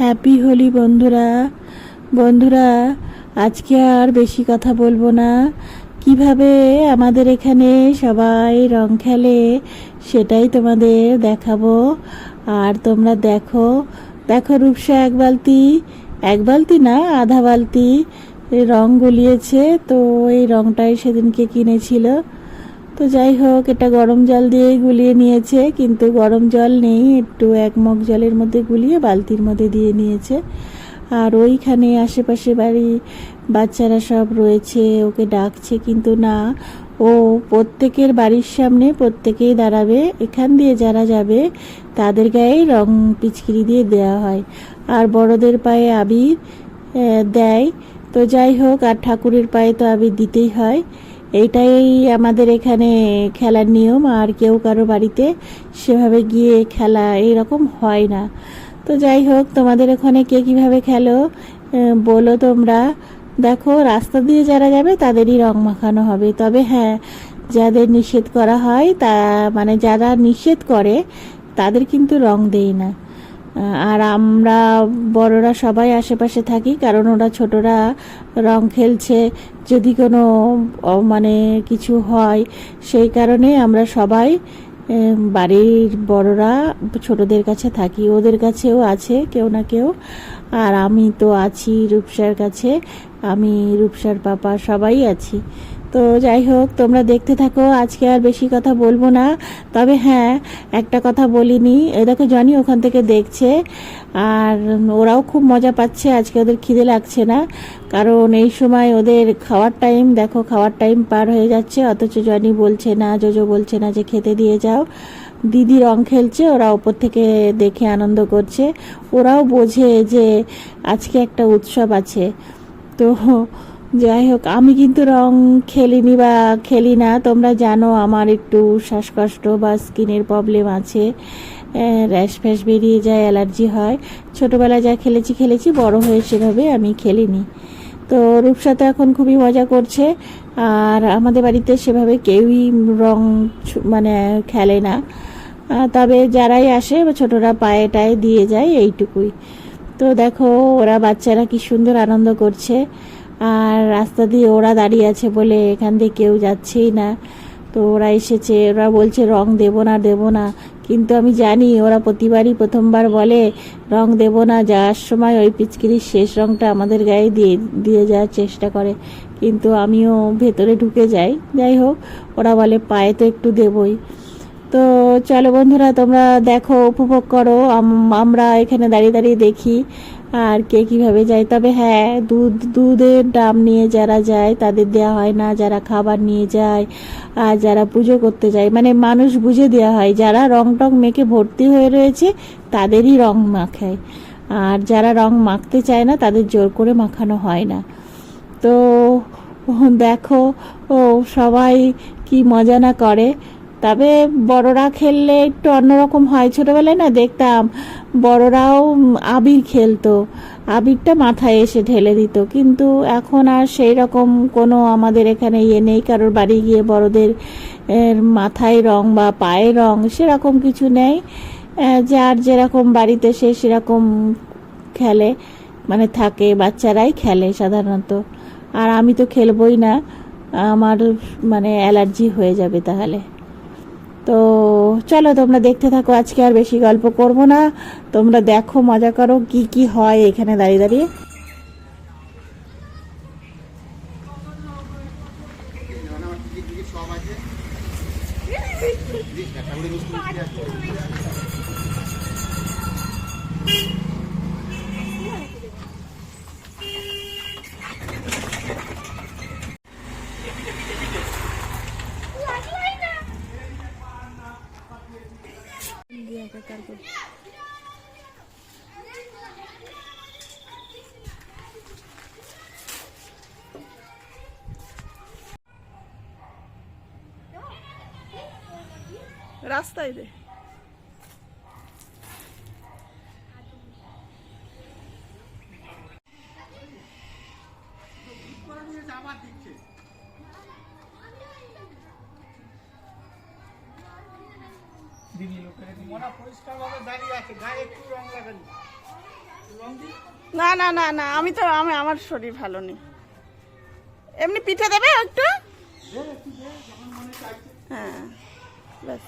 Happy Holi বন্ধুরা। বন্ধুরা, আজকে আর বেশি কথা বলব না। কীভাবে আমাদের এখানে সবাই রং খেলে সেটাই তোমাদের দেখাবো। আর তোমরা দেখো দেখো রূপসা এক বালতি এক বালতি না, আধা বালতি রং গলিয়েছে। তো এই রংটাই সেদিনকে কিনেছিল। তো যাই হোক, এটা গরম জল দিয়ে গুলিয়ে নিয়েছে, কিন্তু গরম জল নেই, একটু এক মগ জলের মধ্যে গুলিয়ে বালতির মধ্যে দিয়ে নিয়েছে। আর ওইখানে আশেপাশে বাড়ি বাচ্চারা সব রয়েছে, ওকে ডাকছে কিন্তু না। ও প্রত্যেকের বাড়ির সামনে প্রত্যেকেই দাঁড়াবে, এখান দিয়ে যারা যাবে তাদের গায়েই রং পিচকিরি দিয়ে দেওয়া হয়। আর বড়দের পায়ে আবির দেয়। তো যাই হোক, আর ঠাকুরের পায়ে তো আবির দিতেই হয়। এইটাই আমাদের এখানে খেলার নিয়ম, আর কেউ কারও বাড়িতে সেভাবে গিয়ে খেলা এইরকম হয় না। তো যাই হোক, তোমাদের ওখানে কে কীভাবে খেলো বলো তোমরা। দেখো, রাস্তা দিয়ে যারা যাবে, তাদেরই রং মাখানো হবে। তবে হ্যাঁ যাদের নিষেধ করা হয়, তা মানে যারা নিষেধ করে, তাদের কিন্তু রং দেই না। আর আমরা বড়রা সবাই আশেপাশে থাকি, কারণ ওরা ছোটরা, রং খেলছে, যদি কোনো মানে কিছু হয়, সেই কারণে আমরা সবাই বাড়ির বড়রা ছোটদের কাছে থাকি, ওদের কাছেও আছে কেউ না কেউ, আর আমি তো আছি রূপসার কাছে, আমি রূপসার পাপা সবাই আছি। তো যাই হোক, তোমরা দেখতে থাকো, আজকে আর বেশি কথা বলব না। তবে হ্যাঁ একটা কথা বলিনি এ দেখো জনি ওখান থেকে দেখছে, আর ওরাও খুব মজা পাচ্ছে, আজকে ওদের খিদে লাগছে না, কারণ এই সময় ওদের খাওয়ার টাইম দেখো খাওয়ার টাইম পার হয়ে যাচ্ছে, অথচ জনি বলছে না, জোজো বলছে না যে খেতে দিয়ে যাও। দিদি রং খেলছে, ওরা ওপর থেকে দেখে আনন্দ করছে, ওরাও বোঝে যে আজকে একটা উৎসব আছে। তো যাই হোক আমি কিন্তু রং খেলিনি বা খেলি না তোমরা জানো আমার একটু শ্বাসকষ্ট বা স্কিনের প্রবলেম আছে। র্যাশ ফ্যাশ বেরিয়ে যায়, অ্যালার্জি হয়। ছোটোবেলায় যা খেলেছি খেলেছি, বড় হয়ে সেভাবে আমি খেলিনি। তো রূপসা তো এখন খুবই মজা করছে। আর আমাদের বাড়িতে সেভাবে কেউই রং মানে খেলে না। তবে যারাই আসে, ছোটরা পায়ে টায়ে দিয়ে যায়, এইটুকুই। তো দেখো, ওরা বাচ্চারা কি সুন্দর আনন্দ করছে। আর রাস্তা দিয়ে ওরা দাঁড়িয়ে আছে বলে এখান দিয়ে কেউ যাচ্ছেই না। তো ওরা এসেছে, ওরা বলছে, রং দেবো না দেবো না। কিন্তু আমি জানি, ওরা প্রতিবারই প্রথমবার বলে, রং দেবো না। যাওয়ার সময় ওই পিচকিরির শেষ রংটা আমাদের গায়ে দিয়ে দিয়ে যাওয়ার চেষ্টা করে। কিন্তু আমিও ভেতরে ঢুকে যাই। যাই হোক, ওরা বলে, পায়ে তো একটু দেবই। তো চলো বন্ধুরা, তোমরা দেখো, উপভোগ করো। আম- আমরা এখানে দাঁড়িয়ে দাঁড়িয়ে দেখি। আর কে কীভাবে যায়? তবে হ্যাঁ দুধ, দুধের দাম নিয়ে যারা যায়, তাদের দেওয়া হয় না। যারা খাবার নিয়ে যায় আর যারা পুজো করতে যায় মানে মানুষ বুঝে দেওয়া হয়। যারা রং টং মেখে ভর্তি হয়ে রয়েছে, তাদেরই রং মাখায়। আর যারা রং মাখতে চায় না, তাদের জোর করে মাখানো হয় না। তো দেখো, ও সবাই কি মজা না করে? তবে বড়রা খেললে একটু অন্যরকম হয়। ছোটবেলায় না দেখতাম বড়রাও আবির খেলতো, আবিরটা মাথায় এসে ঢেলে দিত। কিন্তু এখন আর সেই রকম কোনো আমাদের এখানে ইয়ে নেই, কারোর বাড়ি গিয়ে বড়দের মাথায় রং বা পায়ে রং সেরকম কিছু নেই। যার যেরকম বাড়িতে সে সেরকম খেলে মানে থাকে, বাচ্চারাই খেলে সাধারণত। আর আমি তো খেলবই না, আমার মানে অ্যালার্জি হয়ে যাবে তাহলে। তো চলো, তোমরা দেখতে থাকো, আজকে আর বেশি গল্প করব না। তোমরা দেখো, মজা করো, কি কি হয় এখানে দাঁড়িয়ে দাঁড়িয়ে রাস্তায় দে দিদি লোকের মনা পরিষ্কার ভাবে দাঁড়িয়ে আছে গায়ে একটু রং লাগানি। রং না না না না আমি তো আমি আমার শরীর ভালো নেই। এমনি পিঠে দেবে একটু? হ্যাঁ ব্যাস।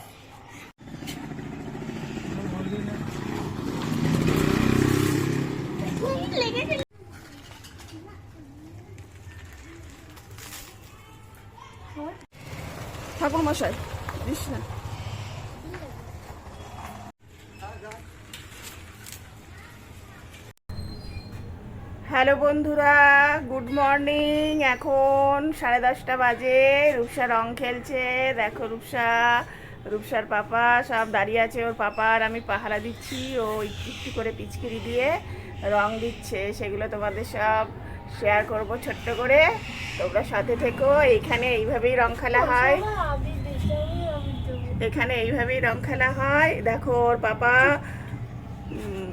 মশাই, দিস না। হ্যালো বন্ধুরা, গুড মর্নিং। এখন সাড়ে দশটা বাজে, রূপসা রং খেলছে। দেখো রূপসা, রূপসার পাপা সব দাঁড়িয়ে আছে, ওর পাপা আর আমি পাহারা দিচ্ছি। ও একটু একটু করে পিচকিরি দিয়ে রং দিচ্ছে। সেগুলো তোমাদের সব শেয়ার করব ছোট্ট করে। তোমরা সাথে থেকো। এইখানে এইভাবেই রং খেলা হয়। এখানে এইভাবেই রং খেলা হয়। দেখো ওর পাপা উম,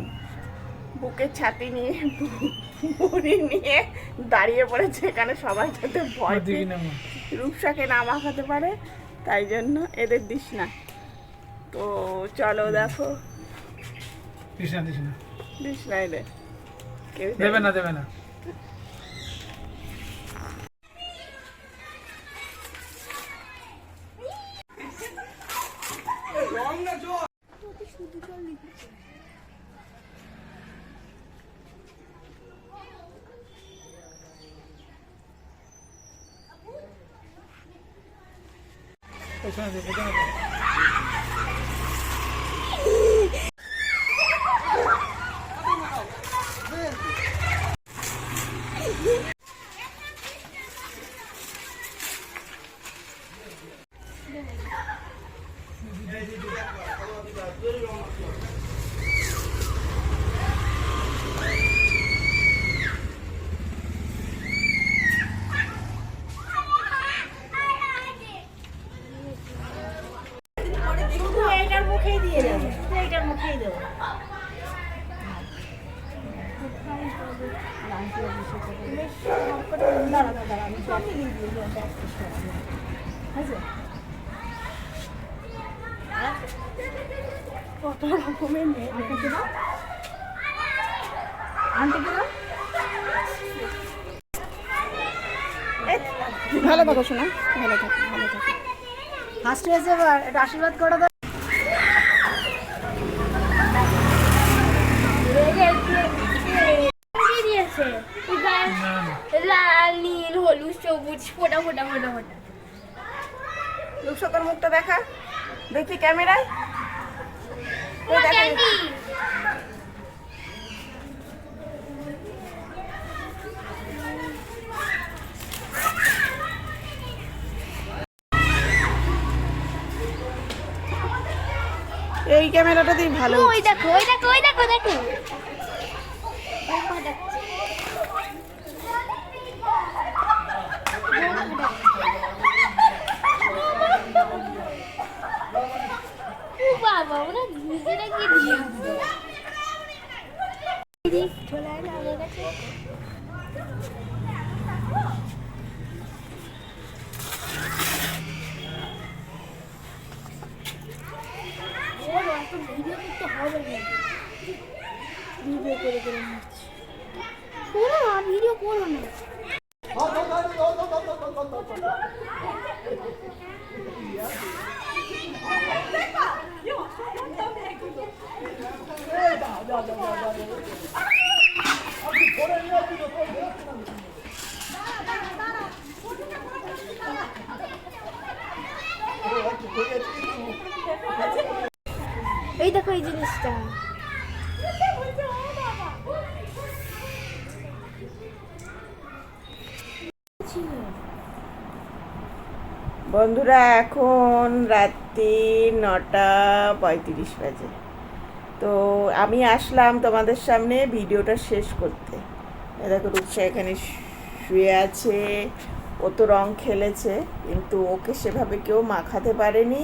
বুকের ছাতি নিয়ে বুড়ি নিয়ে দাঁড়িয়ে পড়েছে। এখানে সবাই যাতে ভয় রূপসাকে না মাখাতে পারে তাই জন্য এদের দিস না। তো চলো দেখো। কৃষ্ণা দিস না। দিস না এদের। কেউ দেবে না। দেবে না। Efendim, efendim. কত রকমের মেয়ে আনতে গেলাম ভালো থাকো শোনা ভালো থাকো। ভালো থাকো ফার্স্ট হয়েছে এবার একটা আশীর্বাদ করে দাও দিয়েছে গায়ে না না লাল নীল হলুদ সবুজ ফোটা ফোটা ফোটা ফোটা। রূপসা তোর মুখটা দেখা। দেখি ক্যামেরায়। এই ক্যামেরাটাতেই ভালো ওই দেখো ওই দেখো ওই দেখো দেখো ওই পা দেখছে। ও বাবা ওরা নিজেরা কি দিয়ে চলে আয় না আমার কাছে ওর অত ভিডিও করতে হবে না ভিডিও করে করে নিচ্ছি শোনো না ভিডিও করো না এই দেখো এই জিনিসটা। বন্ধুরা এখন রাত্রি নটা পঁয়ত্রিশ বাজে। তো আমি আসলাম তোমাদের সামনে ভিডিওটা শেষ করতে। দেখো রূপসা এখানে শুয়ে আছে, ও তো রং খেলেছে, কিন্তু ওকে সেভাবে কেউ মাখাতে পারেনি।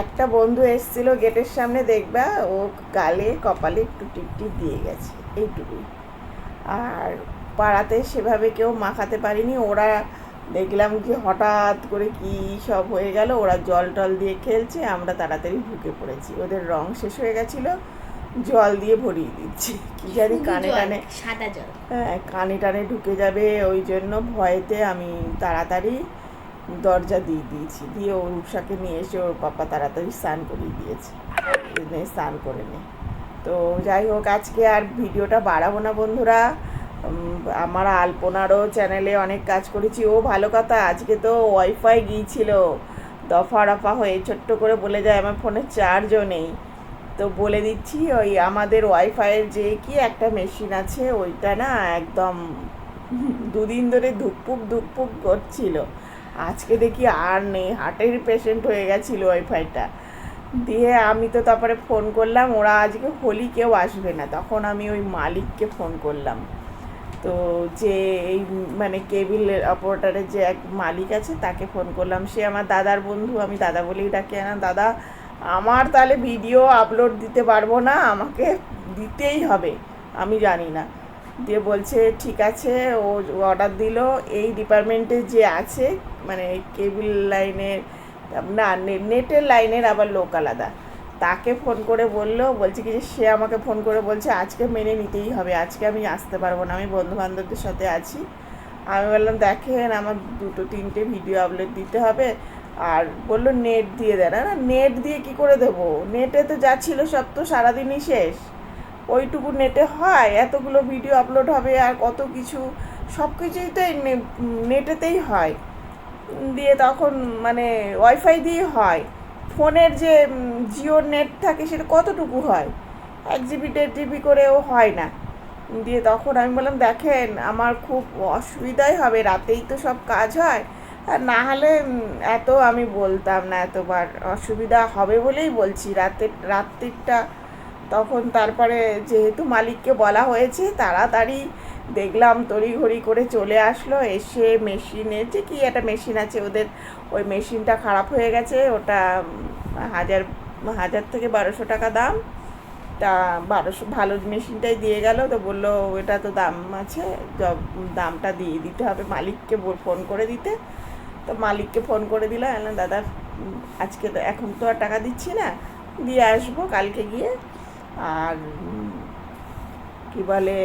একটা বন্ধু এসেছিল গেটের সামনে, দেখবা ও গালে, কপালে একটু টিপটিপ দিয়ে গেছে, এইটুকুই। আর পাড়াতে সেভাবে কেউ মাখাতে পারেনি, ওরা দেখলাম যে হঠাৎ করে কি সব হয়ে গেল। ওরা জল টল দিয়ে খেলছে আমরা তাড়াতাড়ি ঢুকে পড়েছি। ওদের রং শেষ হয়ে গেছিল জল দিয়ে ভরিয়ে দিচ্ছি। কি জানি কানে কানে সাদা জল। হ্যাঁ কানে টানে ঢুকে যাবে ওই জন্য ভয়েতে আমি তাড়াতাড়ি দরজা দিয়ে দিয়েছি। দিয়ে ওর রূপসাকে নিয়ে এসে ওর পাপা তাড়াতাড়ি স্নান করিয়ে দিয়েছে। স্নান করে নে। তো যাই হোক আজকে আর ভিডিওটা বাড়াবো না বন্ধুরা। আমার আলপনারও চ্যানেলে অনেক কাজ করেছি। ও ভালো কথা, আজকে তো ওয়াইফাই গিয়েছিল। দফা রফা হয়ে ছোট্ট করে বলে যায়, আমার ফোনে চার্জও নেই। তো বলে দিচ্ছি, ওই আমাদের ওয়াইফাইয়ের যে কি একটা মেশিন আছে, ওইটা না একদম দুদিন ধরে ধুকপুক ধুকপুক করছিল। আজকে দেখি আর নেই হার্টের পেশেন্ট হয়ে গেছিল ওয়াইফাইটা দিয়ে আমি তো তারপরে ফোন করলাম, ওরা আজকে হোলি কেউ আসবে না। তখন আমি ওই মালিককে ফোন করলাম। তো যে এই মানে কেবিল অপারেটারের যে এক মালিক আছে, তাকে ফোন করলাম। সে আমার দাদার বন্ধু, আমি দাদা বলেই ডাকি না দাদা, আমার তাহলে ভিডিও আপলোড দিতে পারব না, আমাকে দিতেই হবে। আমি জানি না। দিয়ে বলছে, ঠিক আছে। ও অর্ডার দিল। এই ডিপার্টমেন্টে যে আছে মানে কেবিল লাইনের, না, নে- নেটের লাইনের আবার লোক আলাদা। তাকে ফোন করে বলল, বলছে কি যে সে আমাকে ফোন করে বলছে, আজকে মেনে নিতেই হবে, আজকে আমি আসতে পারব না, আমি বন্ধু বান্ধবদের সাথে আছি। আমি বললাম, দেখেন আমার দুটো তিনটে ভিডিও আপলোড দিতে হবে। আর বলল নেট দিয়ে দেন। না নেট দিয়ে কি করে দেবো? নেটে তো যা ছিল সব তো সারাদিনই শেষ। ওইটুকু নেটে হয়, এতগুলো ভিডিও আপলোড হবে আর কত কিছু, সব কিছুই তো নেটেতেই হয়। দিয়ে তখন মানে ওয়াইফাই দিয়ে হয়। ফোনের যে জিওর নেট থাকে সেটা কতটুকু হয়? এক জিবি, দেড় জিবি করেও হয় না। দিয়ে তখন আমি বললাম, দেখেন, আমার খুব অসুবিধাই হবে, রাতেই তো সব কাজ হয়। আর না হলে এত আমি বলতাম না, এতবার অসুবিধা হবে বলেই বলছি। রাতের রাত্রিটা তখন তারপরে যেহেতু মালিককে বলা হয়েছে, তাড়াতাড়ি দেখলাম তড়িঘড়ি করে চলে আসলো, এসে মেশিনে যে কি একটা মেশিন আছে ওদের, ওই মেশিনটা খারাপ হয়ে গেছে, ওটা হাজার হাজার থেকে বারোশো টাকা দাম। তা বারোশো, ভালো মেশিনটাই দিয়ে গেল, তো বলল এটা তো দাম আছে দামটা দিয়ে দিতে হবে মালিককে ফোন করে দিতে। তো মালিককে ফোন করে দিলাম দাদা, আজকে তো এখন তো আর টাকা দিচ্ছি না, দিয়ে আসব কালকে গিয়ে। আর কি বলে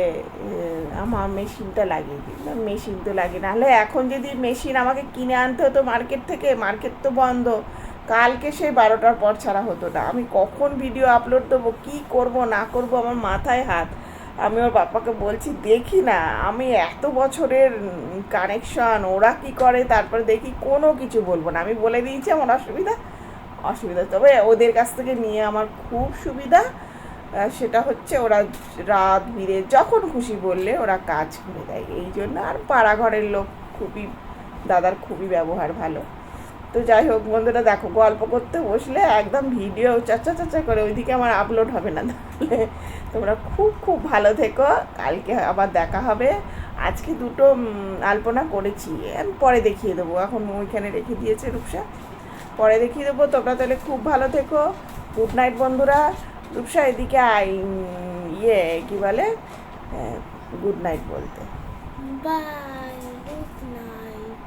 আমার মেশিনটা লাগিয়ে দিই। মেশিন তো লাগিয়ে নাহলে এখন যদি মেশিন আমাকে কিনে আনতে হতো মার্কেট থেকে, মার্কেট তো বন্ধ। কালকে সেই বারোটার পর ছাড়া হতো না। আমি কখন ভিডিও আপলোড দেবো, কী করব, না করব, আমার মাথায় হাত। আমি ওর বাপাকে বলছি, দেখি না, আমি এত বছরের কানেকশন, ওরা কি করে, তারপরে দেখি কোনো কিছু বলব না। আমি বলে দিয়েছি, আমার অসুবিধা অসুবিধা। তবে ওদের কাছ থেকে নিয়ে আমার খুব সুবিধা। সেটা হচ্ছে ওরা রাত বিরে যখন খুশি বললে ওরা কাজ করে দেয়। এই জন্য আর পাড়া ঘরের লোক খুবই, দাদার খুবই ব্যবহার ভালো। তো যাই হোক বন্ধুরা, দেখো গল্প করতে বসলে একদম ভিডিও চাচা চাচা করে ওইদিকে আমার আপলোড হবে না, তাহলে তোমরা খুব খুব ভালো থেকো। কালকে আবার দেখা হবে। আজকে দুটো আলপনা করেছি। আমি পরে দেখিয়ে দেবো। এখন ওইখানে রেখে দিয়েছে রূপসা। পরে দেখিয়ে দেবো। তোমরা তাহলে খুব ভালো থেকো। গুড নাইট বন্ধুরা। রূপসা এদিকে আই ইয়ে কি বলে গুড নাইট বলতে। Bye good night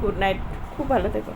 good night খুব ভালো থেকো।